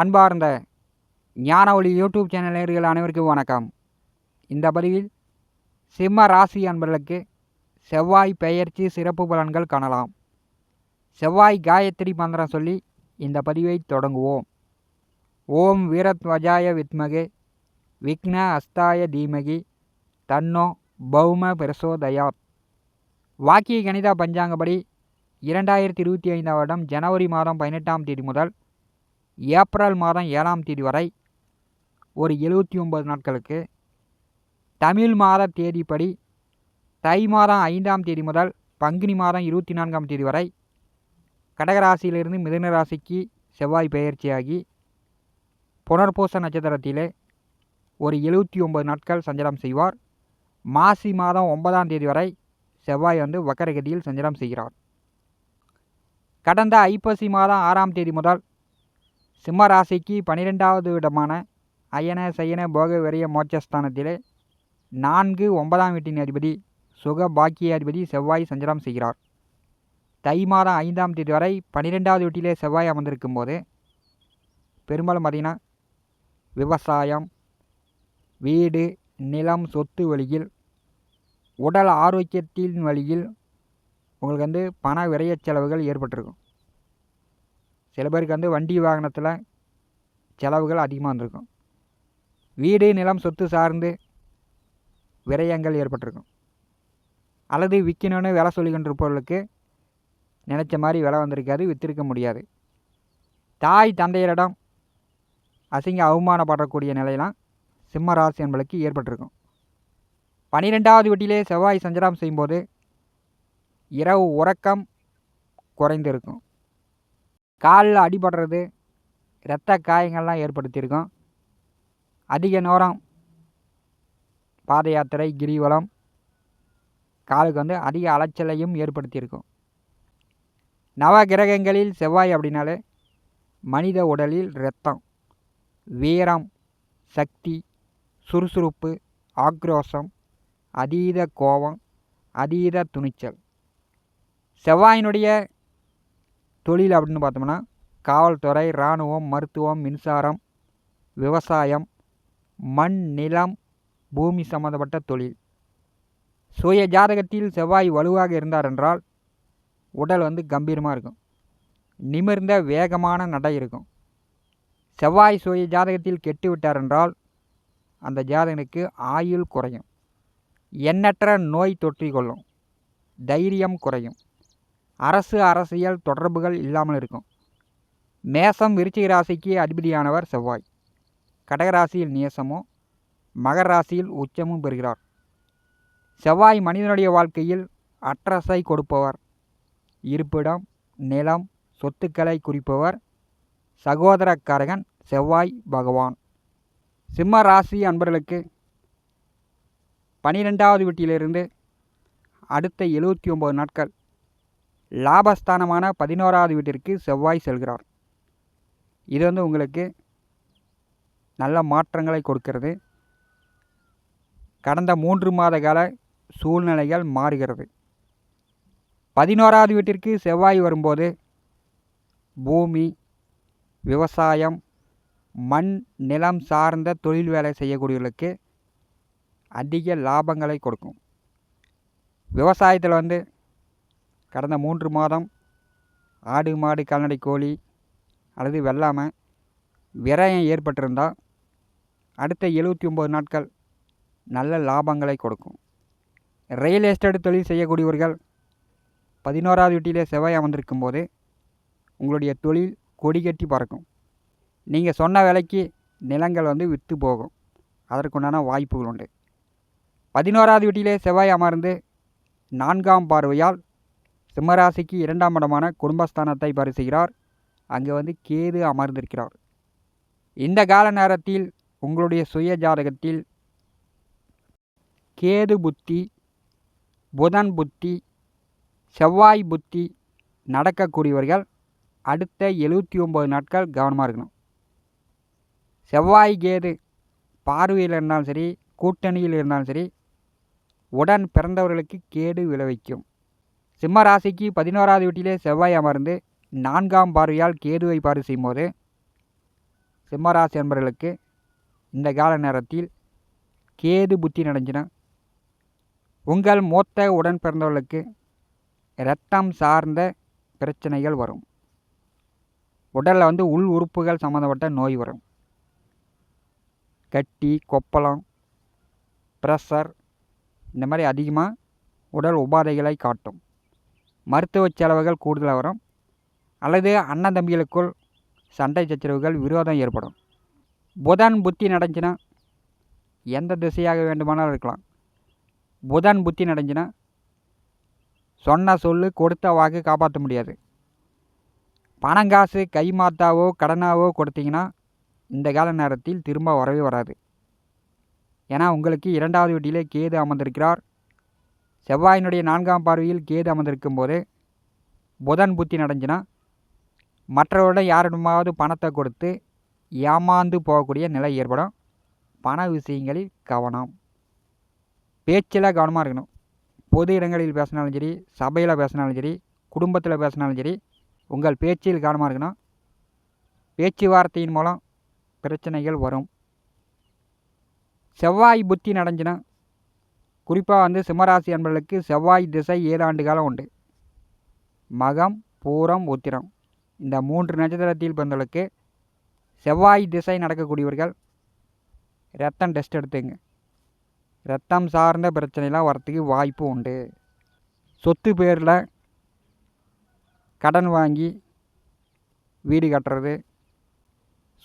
அன்பார்ந்த ஞான ஒளி யூடியூப் சேனல் நேர்கள் அனைவருக்கும் வணக்கம். இந்த பதிவில் சிம்ம ராசி அன்பர்களுக்கு செவ்வாய் பெயர்ச்சி சிறப்பு பலன்கள் காணலாம். செவ்வாய் காயத்ரி மந்திரம் சொல்லி இந்த பதிவை தொடங்குவோம். ஓம் வீரத்வஜாய வித்மகே விக்ன அஸ்தாய தீமகி தன்னோ பௌம பிரசோதயாத் வாக்கிய கணித பஞ்சாங்கப்படி இரண்டாயிரத்தி இருபத்தி ஐந்தாம் வருடம் ஜனவரி மாதம் பதினெட்டாம் தேதி முதல் ஏப்ரல் மாதம் ஏழாம் தேதி வரை ஒரு எழுபத்தி ஒன்பது நாட்களுக்கு தமிழ் மாத தேதிப்படி தை மாதம் ஐந்தாம் தேதி முதல் பங்குனி மாதம் இருபத்தி நான்காம் தேதி வரை கடகராசியிலிருந்து மிதன ராசிக்கு செவ்வாய் பெயர்ச்சியாகி புனர்பூச நட்சத்திரத்திலே ஒரு எழுபத்தி ஒன்பது நாட்கள் சஞ்சலம் செய்வார். மாசி மாதம் ஒன்பதாம் தேதி வரை செவ்வாய் வந்து வக்கரகதியில் சஞ்சலம் செய்கிறார். கடந்த ஐப்பசி மாதம் ஆறாம் தேதி முதல் சிம்ம ராசிக்கு பனிரெண்டாவது இடமான அயன சயன போக விரைய மோட்சஸ்தானத்திலே நான்கு ஒன்பதாம் வீட்டின் அதிபதி சுக பாக்கிய அதிபதி செவ்வாய் சஞ்சலம் செய்கிறார். தை மாதம் ஐந்தாம் தேதி வரை பன்னிரெண்டாவது வீட்டிலே செவ்வாய் அமர்ந்திருக்கும் போது பெரும்பாலும் பார்த்திங்கன்னா விவசாயம் வீடு நிலம் சொத்து வழியில் உடல் ஆரோக்கியத்தின் வழியில் உங்களுக்கு வந்து பண விரைய செலவுகள் ஏற்பட்டிருக்கும். சில பேருக்கு வந்து வண்டி வாகனத்தில் செலவுகள் அதிகமாக வந்திருக்கும். வீடு நிலம் சொத்து சார்ந்து விரயங்கள் ஏற்பட்டிருக்கும். அல்லது விற்கணும்னு விலை சொல்லிக்கிட்டு இருப்பவர்களுக்கு நினச்ச மாதிரி விலை வந்திருக்காது விற்றிருக்க முடியாது. தாய் தந்தையரிடம் அசிங்க அவமானப்படக்கூடிய நிலையெல்லாம் சிம்ம ராசி என்பளுக்கு ஏற்பட்டிருக்கும். பனிரெண்டாவது வீட்டிலே செவ்வாய் சஞ்சலம் செய்யும்போது இரவு உறக்கம் குறைந்திருக்கும். காலில் அடிபடுறது இரத்த காயங்கள்லாம் ஏற்படுத்தியிருக்கோம். அதிக நேரம் பாத யாத்திரை கிரிவலம் காலுக்கு வந்து அதிக அலைச்சலையும் ஏற்படுத்தியிருக்கும். நவ கிரகங்களில் செவ்வாய் அப்படின்னாலே மனித உடலில் இரத்தம் வீரம் சக்தி சுறுசுறுப்பு ஆக்ரோஷம் அதீத கோபம் அதீத துணிச்சல். செவ்வாயினுடைய தொழில் அப்படின்னு பார்த்தோம்னா காவல்துறை இராணுவம் மருத்துவம் மின்சாரம் விவசாயம் மண் நிலம் பூமி சம்மந்தப்பட்ட தொழில். சுய ஜாதகத்தில் செவ்வாய் வலுவாக இருந்தார் என்றால் உடல் வந்து கம்பீரமாக இருக்கும். நிமிர்ந்த வேகமான நடை இருக்கும். செவ்வாய் சுய ஜாதகத்தில் கெட்டு விட்டார் என்றால் அந்த ஜாதகனுக்கு ஆயுள் குறையும். எண்ணற்ற நோய் தொற்றிக்கொள்ளும் தைரியம் குறையும். அரசு அரசியல் தொடர்புகள் இல்லாமல் இருக்கும். மேசம் விருச்சிக ராசிக்கு அதிபதியானவர் செவ்வாய். கடகராசியில் நேசமும் மகர ராசியில் உச்சமும் பெறுகிறார். செவ்வாய் மனிதனுடைய வாழ்க்கையில் அட்ரஸை கொடுப்பவர். இருப்பிடம் நிலம் சொத்துக்களை குறிப்பவர். சகோதரக்காரகன் செவ்வாய் பகவான். சிம்ம ராசி அன்பர்களுக்கு பனிரெண்டாவது வீட்டிலிருந்து அடுத்த எழுபத்தி ஒம்பது நாட்கள் லாபஸ்தானமான பதினோராவது வீட்டிற்கு செவ்வாய் செல்கிறார். இது வந்து உங்களுக்கு நல்ல மாற்றங்களை கொடுக்கிறது. கடந்த மூன்று மாத கால சூழ்நிலைகள் மாறுகிறது. பதினோராவது வீட்டிற்கு செவ்வாய் வரும்போது பூமி விவசாயம் மண் நிலம் சார்ந்த தொழில் வேலை செய்யக்கூடியவர்களுக்கு அதிக லாபங்களை கொடுக்கும். விவசாயத்தில் வந்து கடந்த மூன்று மாதம் ஆடு மாடு கால்நடை கோழி அல்லது வெள்ளாமை விரயம் ஏற்பட்டிருந்தால் அடுத்த எழுபத்தி ஒம்பது நாட்கள் நல்ல லாபங்களை கொடுக்கும். ரியல் எஸ்டேட் தொழில் செய்யக்கூடியவர்கள் பதினோராவது வீட்டிலே செவ்வாய் அமர்ந்திருக்கும் போது உங்களுடைய தொழில் கொடி கட்டி பறக்கும். நீங்கள் சொன்ன விலைக்கு நிலங்கள் வந்து விற்று போகும். அதற்குண்டான வாய்ப்புகள் உண்டு. பதினோராவது வீட்டிலே செவ்வாய் அமர்ந்து நான்காம் பார்வையால் சிம்மராசிக்கு இரண்டாம் இடமான குடும்பஸ்தானத்தை பரிசுகிறார். அங்கே வந்து கேது அமர்ந்திருக்கிறார். இந்த கால நேரத்தில் உங்களுடைய சுய ஜாதகத்தில் கேது புத்தி புதன் புத்தி செவ்வாய் புத்தி நடக்கக்கூடியவர்கள் அடுத்த எழுபத்தி ஒம்பது நாட்கள் கவனமாக இருக்கணும். செவ்வாய் கேது பார்வையில் இருந்தாலும் சரி கூட்டணியில் இருந்தாலும் சரி உடன் பிறந்தவர்களுக்கு கேடு விளைவிக்கும். சிம்ம ராசிக்கு பதினோராவது வீட்டிலே செவ்வாய் அமர்ந்து நான்காம் பார்வையால் கேதுவை பார்வை செய்யும்போது சிம்மராசி என்பவர்களுக்கு இந்த கால நேரத்தில் கேது புத்தி நடந்துச்சுன்னா உங்கள் மூத்த உடன் பிறந்தவர்களுக்கு இரத்தம் சார்ந்த பிரச்சனைகள் வரும். உடலில் வந்து உள் உறுப்புகள் சம்மந்தப்பட்ட நோய் வரும். கட்டி கொப்பளம் ப்ரெஷர் இந்த மாதிரி அதிகமாக உடல் உபாதைகளை காட்டும். மருத்துவ செலவுகள் கூடுதலாக வரும் அல்லது அண்ணன் தம்பிகளுக்குள் சண்டை சச்சரவுகள் விரோதம் ஏற்படும். புதன் புத்தி நடந்துச்சுன்னா எந்த திசையாக வேண்டுமானாலும் இருக்கலாம். புதன் புத்தி நடந்துச்சுன்னா சொன்ன சொல்லு கொடுத்த வாக்கு காப்பாற்ற முடியாது. பணங்காசு கைமாத்தாவோ கடனாவோ கொடுத்தீங்கன்னா இந்த கால நேரத்தில் திரும்ப வரவே வராது. ஏன்னா உங்களுக்கு இரண்டாவது வீட்டிலே கேது அமர்ந்திருக்கிறார். செவ்வாயினுடைய நான்காம் பார்வையில் கேது அமர்ந்திருக்கும் போது புதன் புத்தி நடந்துச்சுன்னா மற்றவர்களிடம் யாரிடமாவது பணத்தை கொடுத்து ஏமாந்து போகக்கூடிய நிலை ஏற்படும். பண விஷயங்களில் கவனம். பேச்சில் கவனமாக இருக்கணும். பொது இடங்களில் பேசினாலும் சரி சபையில் பேசினாலும் சரி குடும்பத்தில் பேசினாலும் சரி உங்கள் பேச்சில் கவனமாக இருக்கணும். பேச்சுவார்த்தையின் மூலம் பிரச்சனைகள் வரும். செவ்வாய் புத்தி நடந்துச்சுன்னா குறிப்பாக வந்து சிம்மராசி அன்பர்களுக்கு செவ்வாய் திசை ஏழாண்டு காலம் உண்டு. மகம் பூரம் உத்திரம். இந்த மூன்று நட்சத்திரத்தில் பிறந்தவர்களுக்கு செவ்வாய் திசை நடக்கக்கூடியவர்கள் ரத்தம் டெஸ்ட் எடுத்துங்க. ரத்தம் சார்ந்த பிரச்சனைலாம் வரத்துக்கு வாய்ப்பு உண்டு. சொத்து பேரில் கடன் வாங்கி வீடு கட்டுறது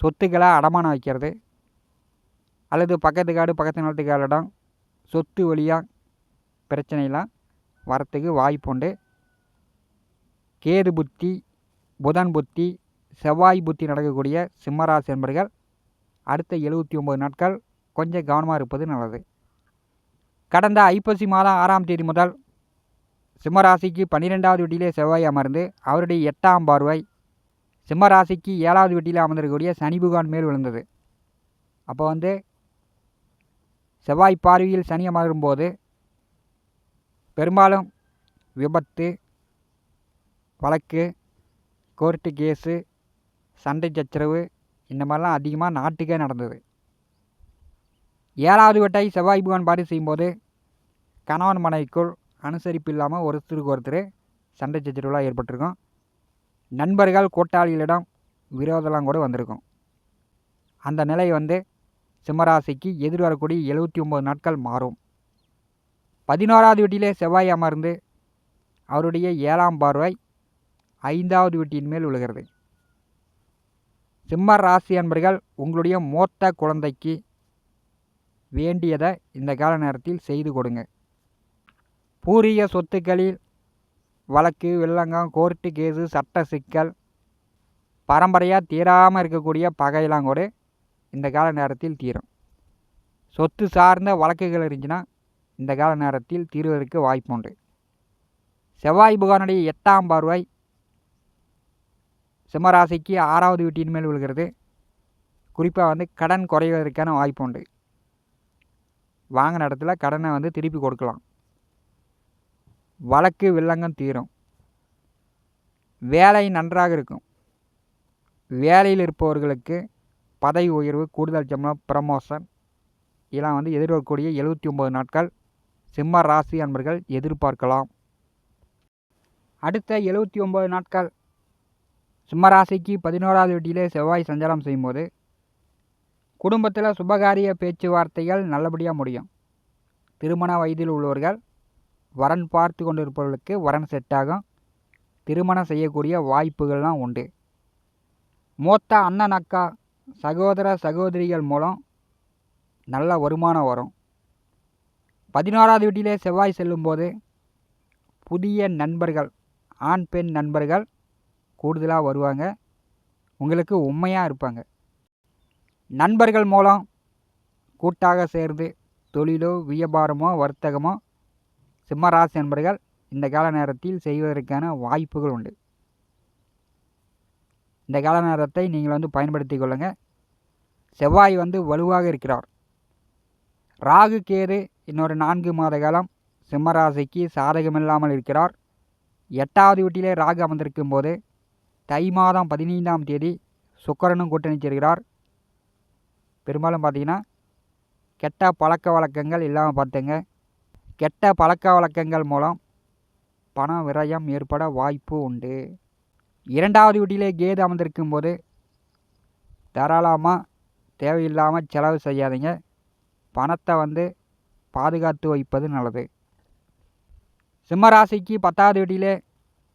சொத்துக்களை அடமானம் வைக்கிறது அல்லது பக்கத்து காடு பக்கத்து நாட்டுக்காரிடம் சொத்து வழியாக பிரச்சனைலாம் வரத்துக்கு வாய்ப்பு உண்டு கேது புத்தி புதன் புத்தி செவ்வாய் புத்தி நடக்கக்கூடிய சிம்மராசி என்பர்கள் அடுத்த எழுபத்தி ஒம்பது நாட்கள் கொஞ்சம் கவனமாக இருப்பது நல்லது. கடந்த ஐப்பசி மாதம் ஆறாம் தேதி முதல் சிம்மராசிக்கு பன்னிரெண்டாவது வீட்டிலே செவ்வாய் அமர்ந்து அவருடைய எட்டாம் பார்வை சிம்மராசிக்கு ஏழாவது வீட்டில் அமர்ந்திருக்கக்கூடிய சனி பகவான் மேல் விழுந்தது. அப்போ வந்து செவ்வாய் பார்வையில் சனி அமரும்போது பெரும்பாலும் விபத்து வழக்கு கோர்ட்டு கேஸு சண்டை சச்சரவு இந்த மாதிரிலாம் அதிகமாக நாட்டுக்கே நடந்தது. ஏழாவது வட்டை செவ்வாய் பகவான் பாரி செய்யும்போது கணவன் மனைவிக்குள் அனுசரிப்பு இல்லாமல் ஒருத்தருக்கு ஒருத்தர் சண்டை சச்சரவுலாம் ஏற்பட்டிருக்கும். நண்பர்கள் கூட்டாளிகளிடம் விரோதம்லாம் கூட வந்திருக்கும். அந்த நிலை வந்து சிம்மராசிக்கு எதிர்வரக்கூடிய எழுபத்தி ஒம்பது நாட்கள் மாறும். பதினோராவது வீட்டிலே செவ்வாய் அமர்ந்து அவருடைய ஏழாம் பார்வை ஐந்தாவது வீட்டின் மேல் விழுகிறது. சிம்ம ராசி அன்பர்கள் உங்களுடைய மூத்த குழந்தைக்கு வேண்டியதை இந்த கால நேரத்தில் செய்து கொடுங்க. பூரிய சொத்துக்களில் வழக்கு வில்லங்கம் கோர்ட்டு கேஸு சட்ட சிக்கல் பரம்பரையாக தீராமல் இருக்கக்கூடிய பகையெல்லாம் கூட இந்த கால நேரத்தில் தீரும். சொத்து சார்ந்த வழக்குகள் இருந்துச்சுன்னா இந்த கால நேரத்தில் தீர்வதற்கு வாய்ப்பு உண்டு. செவ்வாய் புகானுடைய எட்டாம் பார்வை சிம்மராசிக்கு ஆறாவது வீட்டின் மேல் விழுகிறது. குறிப்பாக வந்து கடன் குறைவதற்கான வாய்ப்பு உண்டு. வாங்கின இடத்துல கடனை வந்து திருப்பி கொடுக்கலாம். வழக்கு வில்லங்கம் தீரும். வேலை நன்றாக இருக்கும். வேலையில் இருப்பவர்களுக்கு பதவி உயர்வு கூடுதல் சம்பளம் ப்ரமோஷன் இதெல்லாம் வந்து எதிர்வரக்கூடிய எழுபத்தி ஒம்பது நாட்கள் சிம்ம ராசி அன்பர்கள் எதிர்பார்க்கலாம். அடுத்த எழுபத்தி ஒம்பது நாட்கள் சிம்மராசிக்கு பதினோராவது வீட்டிலே செவ்வாய் சஞ்சாரம் செய்யும்போது குடும்பத்தில் சுபகாரிய பேச்சுவார்த்தைகள் நல்லபடியாக முடியும். திருமண வயதில் உள்ளவர்கள் வரன் பார்த்து கொண்டிருப்பவர்களுக்கு வரன் செட் ஆகும். திருமணம் செய்யக்கூடிய வாய்ப்புகள்லாம் உண்டு. மூத்த அண்ணன் அக்கா சகோதர சகோதரிகள் மூலம் நல்ல வருமானம் வரும். பதினோராவது வீட்டிலே செவ்வாய் செல்லும்போது புதிய நண்பர்கள் ஆண் பெண் நண்பர்கள் கூடுதலாக வருவாங்க. உங்களுக்கு உண்மையாக இருப்பாங்க. நண்பர்கள் மூலம் கூட்டாக சேர்ந்து தொழிலோ வியாபாரமோ வர்த்தகமோ சிம்மராசி நண்பர்கள் இந்த கால நேரத்தில் செய்வதற்கான வாய்ப்புகள் உண்டு. இந்த கால நேரத்தை நீங்கள் வந்து பயன்படுத்தி கொள்ளுங்கள் செவ்வாய் வந்து வலுவாக இருக்கிறார். ராகு கேது இன்னொரு நான்கு மாத காலம் சிம்மராசிக்கு சாதகமில்லாமல் இருக்கிறார். எட்டாவது வீட்டிலே ராகு அமர்ந்திருக்கும் போது தை மாதம் பதினைந்தாம் தேதி சுக்கரனும் கூட்டணி சேர்கிறார் பெரும்பாலும் பார்த்தீங்கன்னா கெட்ட பழக்க வழக்கங்கள் இல்லாமல் பார்த்துங்க. கெட்ட பழக்க வழக்கங்கள் மூலம் பண விரயம் ஏற்பட வாய்ப்பு உண்டு. இரண்டாவது வீட்டிலே கேது அமர்ந்திருக்கும் போது தாராளமாக தேவையில்லாமல் செலவு செய்யாதீங்க. பணத்தை வந்து பாதுகாத்து வைப்பது நல்லது. சிம்மராசிக்கு பத்தாவது வீட்டிலே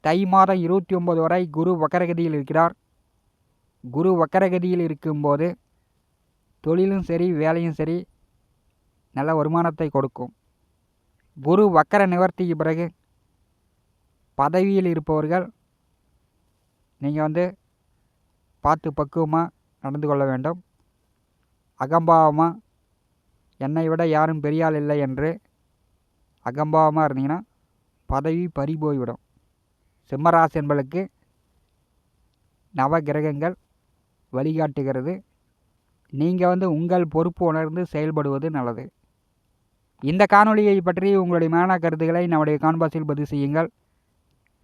தை மாதம் இருபத்தி ஒம்பது வரை குரு வக்கரகதியில் இருக்கிறார். குரு வக்கரகதியில் இருக்கும்போது தொழிலும் சரி வேலையும் சரி நல்ல வருமானத்தை கொடுக்கும். குரு வக்கர நிவர்த்திக்கு பிறகு பதவியில் இருப்பவர்கள் நீங்கள் வந்து பார்த்து பக்குவமாக நடந்து கொள்ள வேண்டும். அகம்பாவமாக என்னை விட யாரும் பெரியாள் இல்லை என்று அகம்பாவமாக இருந்தீங்கன்னா பதவி பறி போய்விடும். சிம்மராசி என்பளுக்கு நவ கிரகங்கள் வழிகாட்டுகிறது. நீங்கள் வந்து உங்கள் பொறுப்பு உணர்ந்து செயல்படுவது நல்லது. இந்த காணொலியை பற்றி உங்களுடைய மேலான கருத்துக்களை நம்முடைய கான்பாஸில் பதிவு செய்யுங்கள்.